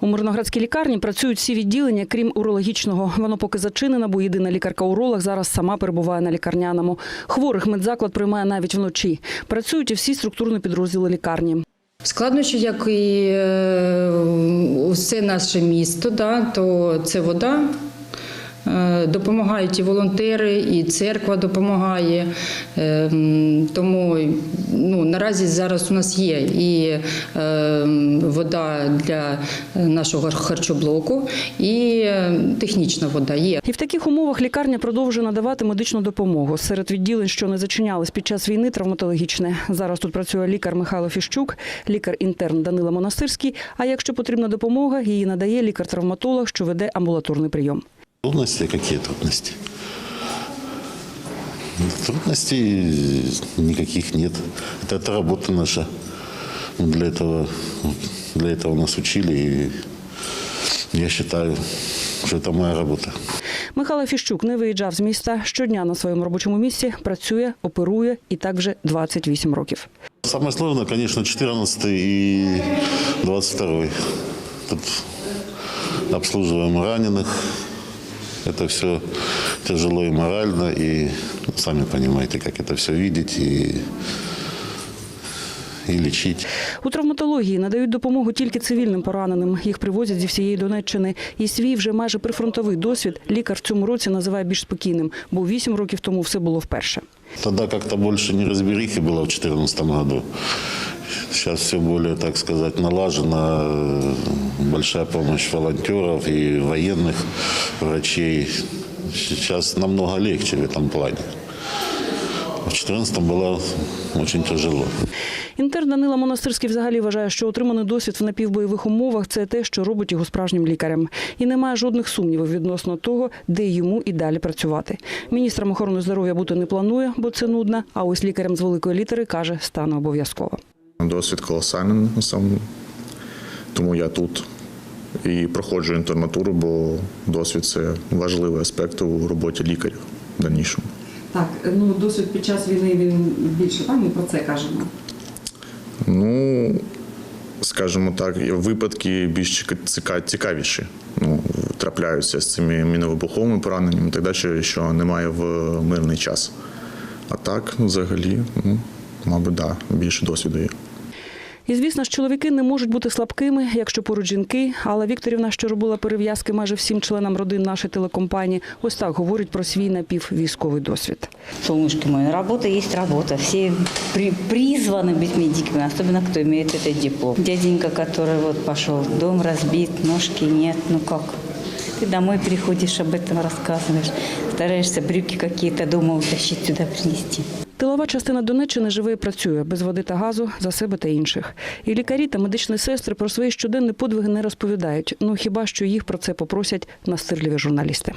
У Мирноградській лікарні працюють всі відділення, крім урологічного. Воно поки зачинено, бо єдина лікарка-уролог зараз сама перебуває на лікарняному. Хворих медзаклад приймає навіть вночі. Працюють і всі структурні підрозділи лікарні. Складнощі, як і е, усе наше місто, то це вода. Е, Допомагають і волонтери, і церква допомагає. Е, Тому ну, наразі зараз у нас є і е, вода для нашого харчоблоку, і технічна вода є. І в таких умовах лікарня продовжує надавати медичну допомогу. Серед відділень, що не зачинялись під час війни, травматологічне. Зараз тут працює лікар Михайло Фіщук, лікар-інтерн Данила Монастирський. А якщо потрібна допомога, її надає лікар-травматолог, що веде амбулаторний прийом. Трудности? Какие трудности? Трудностей никаких нет. Это, это работа наша. Мы Для этого, для этого нас учили. И я считаю, что это моя работа. Михайло Фіщук не виїжджав з міста. Щодня на своєму робочому місці працює, оперує і так вже 28 років. Самое сложное, конечно, 14 и 22. Тут обслуживаем раненых. Это все тяжело и морально, и сами понимаете, как это все видеть и, і лічить. У травматології надають допомогу тільки цивільним пораненим. Їх привозять зі всієї Донеччини. І свій вже майже прифронтовий досвід лікар в цьому році називає більш спокійним, бо вісім років тому все було вперше. Тогда как-то больше неразберихи было в 2014 году. Сейчас все более, так сказать, налажено. Э, Большая помощь волонтеров и военных врачей. Сейчас намного легче в этом плане. В 2014 было очень тяжело. Інтерн Данила Монастирський взагалі вважає, що отриманий досвід в напівбойових умовах це те, що робить його справжнім лікарем. І немає жодних сумнівів відносно того, де йому і далі працювати. Міністром охорони здоров'я бути не планує, бо це нудно. А ось лікарем з великої літери каже, стане обов'язково. Досвід колосальний сам, тому я тут і проходжу інтернатуру, бо досвід це важливий аспект у роботі лікарів в дальнішому. Так, ну досвід під час війни він більше так, ми про це кажемо. Ну, скажімо так, випадки більш цікавіші. Ну, трапляються з цими міновибуховими пораненнями, так далі, що немає в мирний час. А так, взагалі, ну, мабуть, да, більше досвіду є. І звісно ж, чоловіки не можуть бути слабкими, якщо поруч жінки. Алла Вікторівна, що робила перев'язки майже всім членам родин нашої телекомпанії, ось так говорить про свій напіввійськовий досвід. Солнышки мои, работа есть работа. Все при- призваны быть медиками, особенно кто имеет этот диплом. Дяденька, который вот пошел, дом разбит, ножки нет, ну как? Ты домой приходишь, об этом рассказываешь. Стараешься брюки какие-то дома утащить сюда, принести. Тилова частина Донеччини живе і працює без води та газу за себе та інших. І лікарі та медичні сестри про свої щоденні подвиги не розповідають. Ну хіба що їх про це попросять настирливі журналісти.